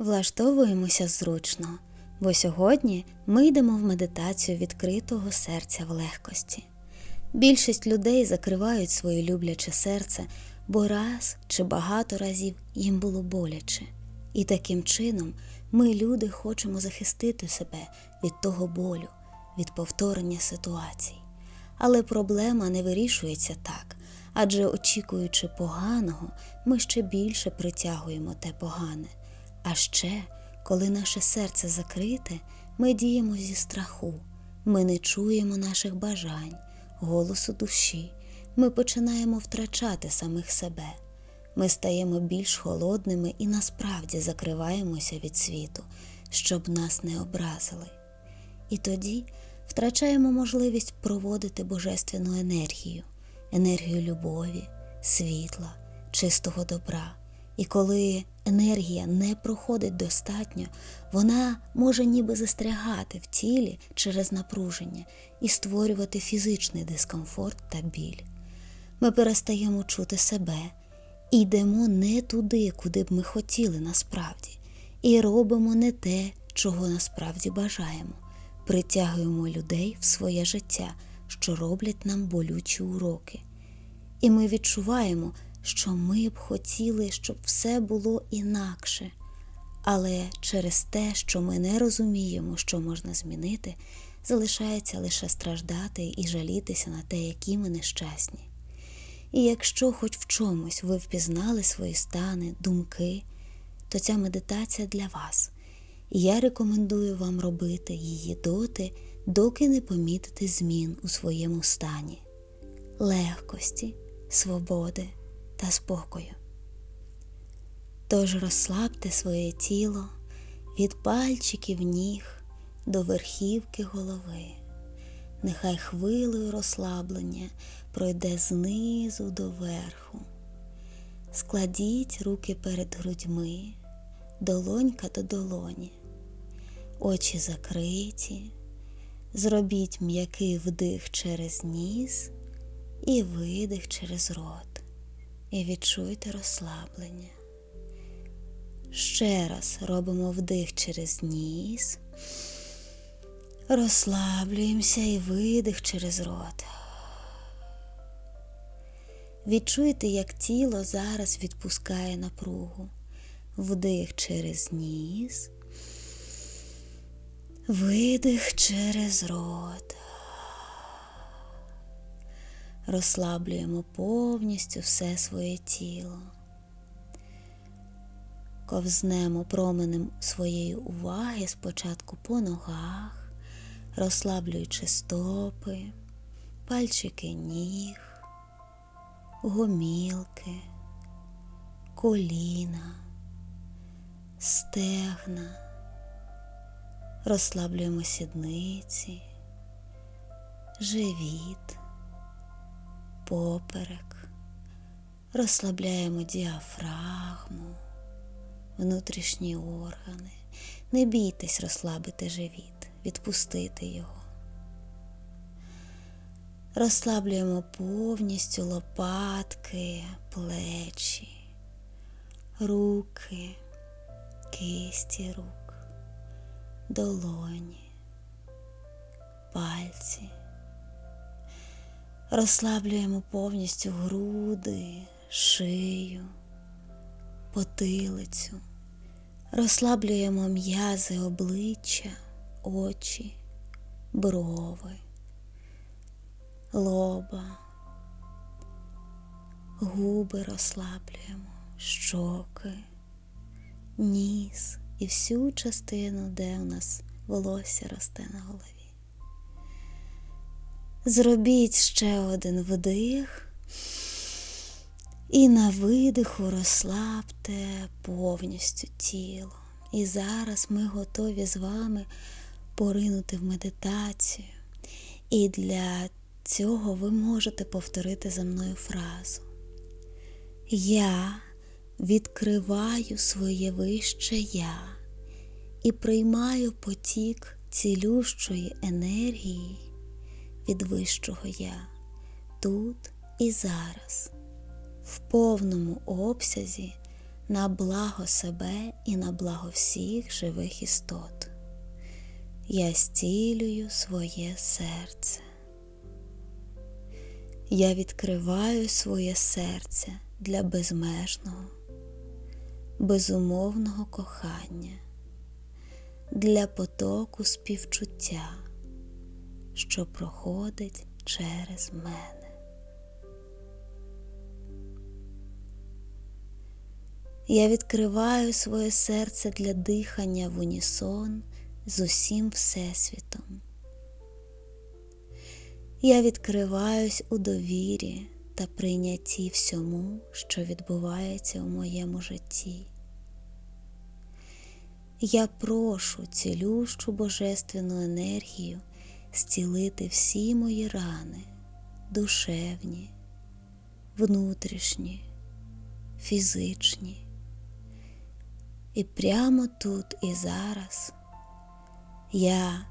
Влаштовуємося зручно, бо сьогодні ми йдемо в медитацію відкритого серця в легкості. Більшість людей закривають своє любляче серце, бо раз чи багато разів їм було боляче. І таким чином ми, люди, хочемо захистити себе від того болю, від повторення ситуацій. Але проблема не вирішується так, адже очікуючи поганого, ми ще більше притягуємо те погане. А ще, коли наше серце закрите, ми діємо зі страху, ми не чуємо наших бажань, голосу душі, ми починаємо втрачати самих себе. Ми стаємо більш холодними і насправді закриваємося від світу, щоб нас не образили. І тоді втрачаємо можливість проводити божественну енергію, енергію любові, світла, чистого добра. І коли енергія не проходить достатньо, вона може ніби застрягати в тілі через напруження і створювати фізичний дискомфорт та біль. Ми перестаємо чути себе і йдемо не туди, куди б ми хотіли насправді, і робимо не те, чого насправді бажаємо, притягуємо людей в своє життя, що роблять нам болючі уроки. І ми відчуваємо, що ми б хотіли, щоб все було інакше. Але через те, що ми не розуміємо, що можна змінити, залишається лише страждати і жалітися на те, які ми нещасні. І якщо хоч в чомусь ви впізнали свої стани, думки, то ця медитація для вас. І я рекомендую вам робити її доти, доки не помітите змін у своєму стані, легкості, свободи та спокою. Тож розслабте своє тіло від пальчиків ніг до верхівки голови. Нехай хвилею розслаблення пройде знизу до верху. Складіть руки перед грудьми, долонька до долоні, очі закриті, зробіть м'який вдих через ніс і видих через рот. І відчуйте розслаблення. Ще раз робимо вдих через ніс. Розслаблюємося і видих через рот. Відчуйте, як тіло зараз відпускає напругу. Вдих через ніс, видих через рот. Розслаблюємо повністю все своє тіло. Ковзнемо променем своєї уваги спочатку по ногах, розслаблюючи стопи, пальчики ніг, гомілки, коліна, стегна, розслаблюємо сідниці, живіт, поперек, розслабляємо діафрагму внутрішні органи. Не бійтесь розслабити живіт, відпустити його. Розслаблюємо повністю лопатки, плечі, руки, кисті рук, долоні, пальці. Розслаблюємо повністю груди, шию, потилицю. Розслаблюємо м'язи обличчя, очі, брови, лоба, губи розслаблюємо, щоки, ніс і всю частину, де у нас волосся росте на голові. Зробіть ще один вдих. І на видиху розслабте повністю тіло. І зараз ми готові з вами поринути в медитацію. І для цього ви можете повторити за мною фразу. Я відкриваю своє вище я і приймаю потік цілющої енергії від вищого я тут і зараз в повному обсязі на благо себе і на благо всіх живих істот. Я зцілюю своє серце. Я відкриваю своє серце для безмежного, безумовного кохання, для потоку співчуття, що проходить через мене. Я відкриваю своє серце для дихання в унісон з усім Всесвітом. Я відкриваюсь у довірі та прийнятті всьому, що відбувається у моєму житті. Я прошу цілющу божественну енергію зцілити всі мої рани, душевні, внутрішні, фізичні. І прямо тут і зараз я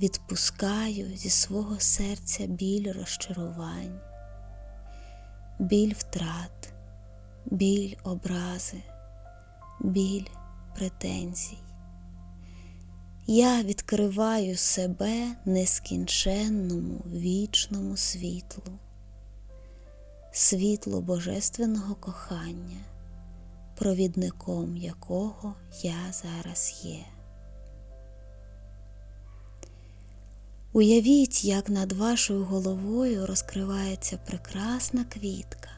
відпускаю зі свого серця біль розчарувань, біль втрат, біль образи, біль претензій. Я відкриваю себе нескінченному вічному світлу, світлу божественного кохання, провідником якого я зараз є. Уявіть, як над вашою головою розкривається прекрасна квітка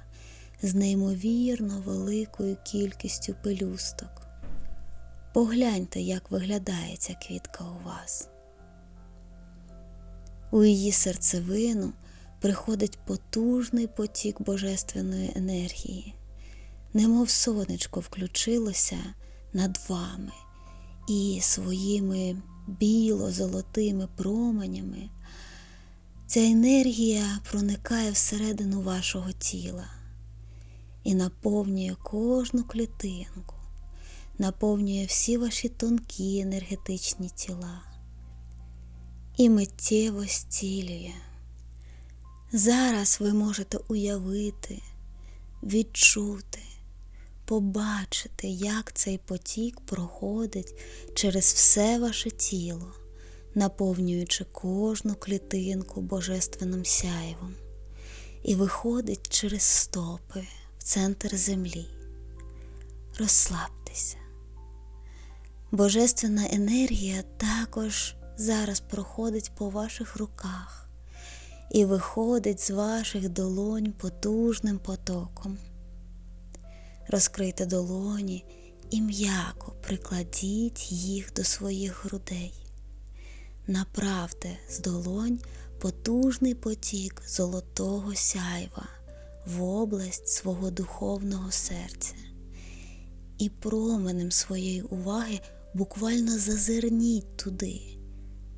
з неймовірно великою кількістю пелюсток. Погляньте, як виглядає ця квітка у вас. У її серцевину приходить потужний потік божественної енергії, немов сонечко включилося над вами і своїми біло-золотими променями. Ця енергія проникає всередину вашого тіла і наповнює кожну клітинку, наповнює всі ваші тонкі енергетичні тіла і миттєво зцілює. Зараз ви можете уявити, відчути, побачити, як цей потік проходить через все ваше тіло, наповнюючи кожну клітинку божественним сяйвом, і виходить через стопи в центр землі. Розслабтеся. Божественна енергія також зараз проходить по ваших руках і виходить з ваших долонь потужним потоком. Розкрийте долоні і м'яко прикладіть їх до своїх грудей. Направте з долонь потужний потік золотого сяйва в область свого духовного серця і променем своєї уваги буквально зазирніть туди,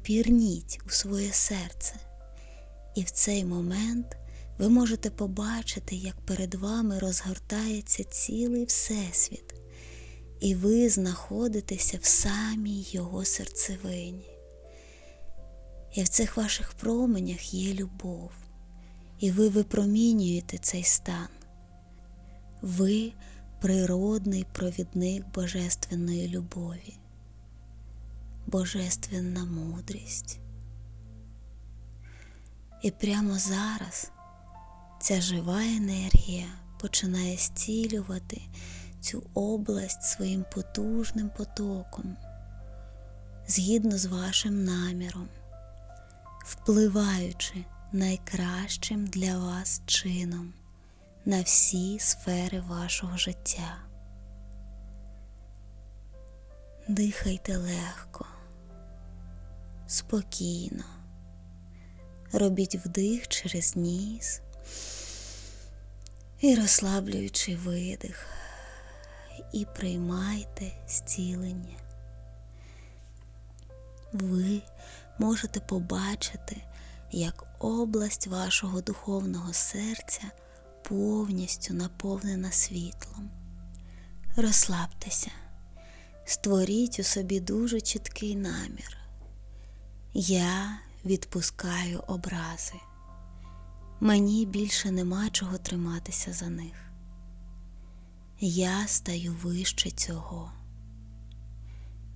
пірніть у своє серце. І в цей момент ви можете побачити, як перед вами розгортається цілий Всесвіт, і ви знаходитеся в самій його серцевині. І в цих ваших променях є любов, і ви випромінюєте цей стан. Ви природний провідник божественної любові, божественна мудрість. І прямо зараз ця жива енергія починає зцілювати цю область своїм потужним потоком, згідно з вашим наміром, впливаючи найкращим для вас чином на всі сфери вашого життя. Дихайте легко, спокійно, робіть вдих через ніс і розслаблюючи видих, і приймайте зцілення. Ви можете побачити, як область вашого духовного серця повністю наповнена світлом. Розслабтеся, створіть у собі дуже чіткий намір. Я відпускаю образи. Мені більше нема чого триматися за них. я стаю вище цього.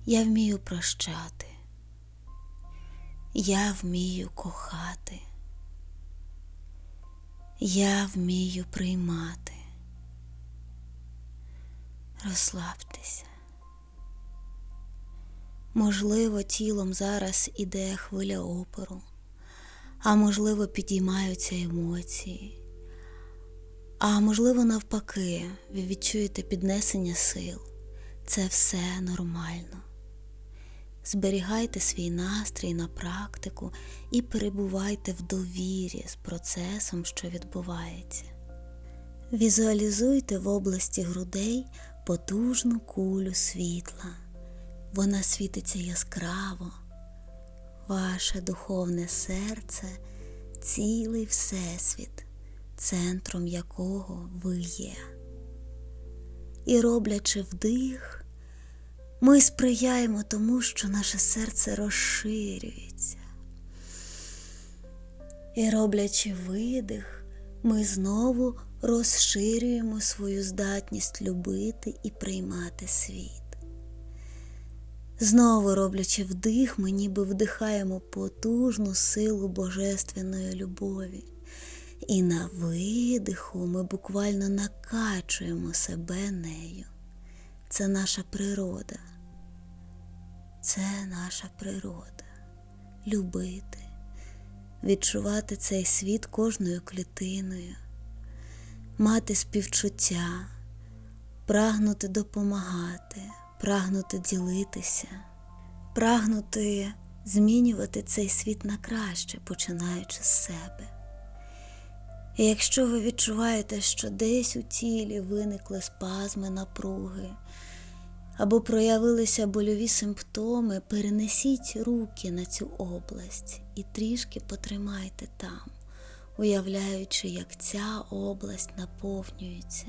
Я вмію прощати. Я вмію кохати. Я вмію приймати. Розслабтеся. Можливо, тілом зараз іде хвиля опору, а можливо, підіймаються емоції. А можливо, навпаки, ви відчуєте піднесення сил. Це все нормально. Зберігайте свій настрій на практику і перебувайте в довірі з процесом, що відбувається. Візуалізуйте в області грудей потужну кулю світла. Вона світиться яскраво. Ваше духовне серце цілий всесвіт, центром якого ви є. І роблячи вдих, ми сприяємо тому, що наше серце розширюється. І роблячи видих, ми знову розширюємо свою здатність любити і приймати світ. Знову роблячи вдих, ми ніби вдихаємо потужну силу божественної любові. І на видиху ми буквально накачуємо себе нею. Це наша природа. Це наша природа. Любити, відчувати цей світ кожною клітиною, мати співчуття, прагнути допомагати, прагнути ділитися, прагнути змінювати цей світ на краще, починаючи з себе. І якщо ви відчуваєте, що десь у тілі виникли спазми напруги, або проявилися больові симптоми, перенесіть руки на цю область і трішки потримайте там, уявляючи, як ця область наповнюється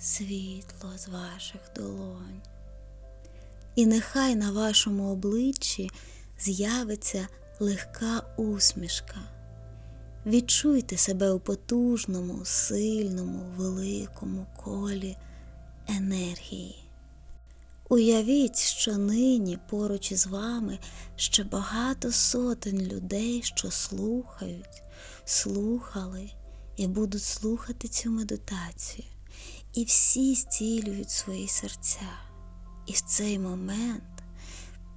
світло з ваших долонь. І нехай на вашому обличчі з'явиться легка усмішка. Відчуйте себе у потужному, сильному, великому колі енергії. Уявіть, що нині поруч із вами ще багато сотень людей, що слухають, слухали і будуть слухати цю медитацію, і всі зцілюють свої серця. І в цей момент,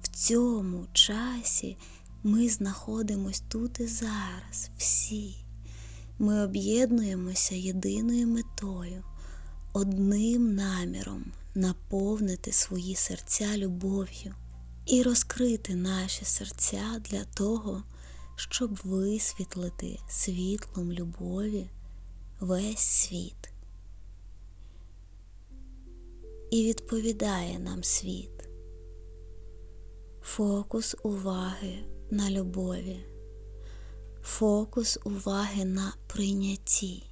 в цьому часі, ми знаходимось тут і зараз, всі. Ми об'єднуємося єдиною метою, одним наміром наповнити свої серця любов'ю і розкрити наші серця для того, щоб висвітлити світлом любові весь світ. І відповідає нам світ. Фокус уваги на любові, фокус уваги на прийнятті.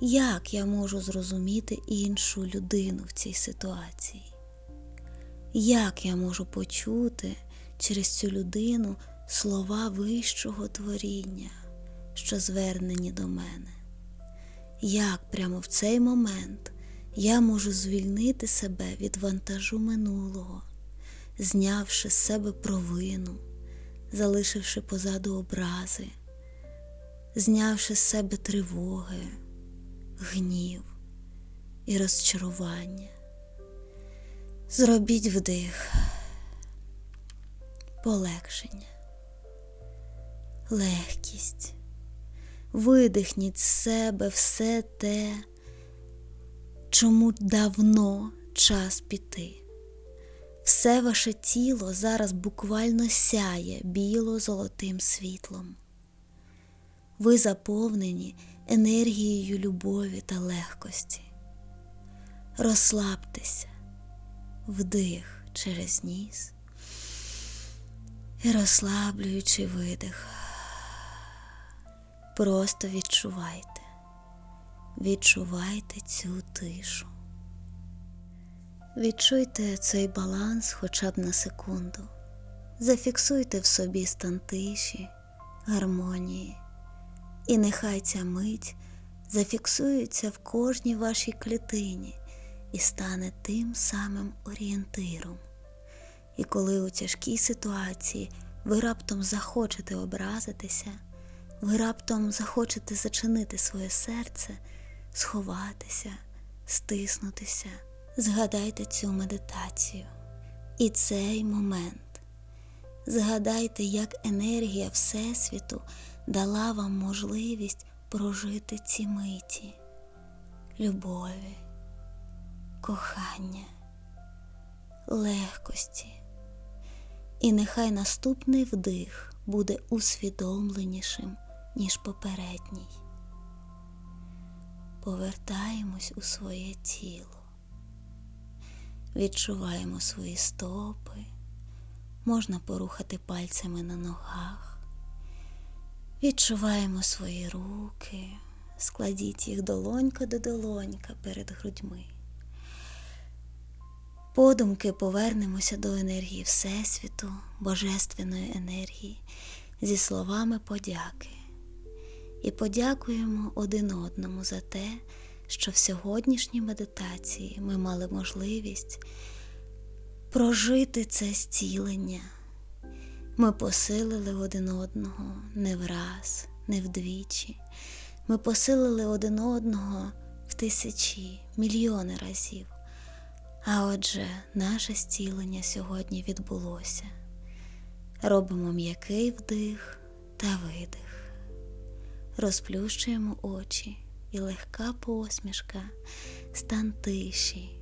Як я можу зрозуміти іншу людину в цій ситуації? Як я можу почути через цю людину слова вищого творіння, що звернені до мене? Як прямо в цей момент я можу звільнити себе від вантажу минулого, знявши з себе провину, залишивши позаду образи, знявши з себе тривоги, гнів і розчарування. Зробіть вдих, полегшення, легкість, видихніть з себе все те, чому давно час піти. Все ваше тіло зараз буквально сяє біло-золотим світлом. Ви заповнені енергією любові та легкості. Розслабтеся, вдих через ніс і розслаблюючи видих. Просто відчувайте, відчувайте цю тишу. Відчуйте цей баланс хоча б на секунду. Зафіксуйте в собі стан тиші, гармонії, і нехай ця мить зафіксується в кожній вашій клітині і стане тим самим орієнтиром. І коли у тяжкій ситуації ви раптом захочете образитися, ви раптом захочете зачинити своє серце, сховатися, стиснутися, згадайте цю медитацію і цей момент. Згадайте, як енергія Всесвіту дала вам можливість прожити ці миті, любові, кохання, легкості. І нехай наступний вдих буде усвідомленішим, ніж попередній. Повертаємось у своє тіло, відчуваємо свої стопи, можна порухати пальцями на ногах, відчуваємо свої руки, складіть їх долонька до долонька перед грудьми. Подумки повернемося до енергії Всесвіту, Божественної енергії зі словами подяки і подякуємо один одному за те, що в сьогоднішній медитації ми мали можливість прожити це зцілення. Ми посилили один одного не враз, не вдвічі. Ми посилили один одного в тисячі, мільйони разів. А отже, наше зцілення сьогодні відбулося. Робимо м'який вдих та видих, розплющуємо очі і легка посмішка, стан тиші,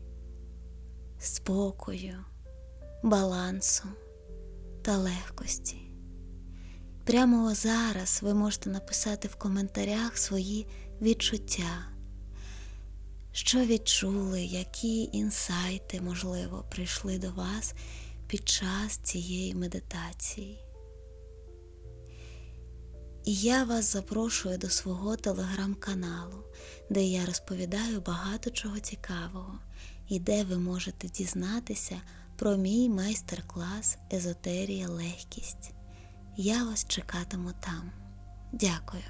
спокою, балансу та легкості. Прямо зараз ви можете написати в коментарях свої відчуття. Що відчули, які інсайти, можливо, прийшли до вас під час цієї медитації. І я вас запрошую до свого телеграм-каналу, де я розповідаю багато чого цікавого і де ви можете дізнатися про мій майстер-клас Езотерія Легкість. Я вас чекатиму там. Дякую.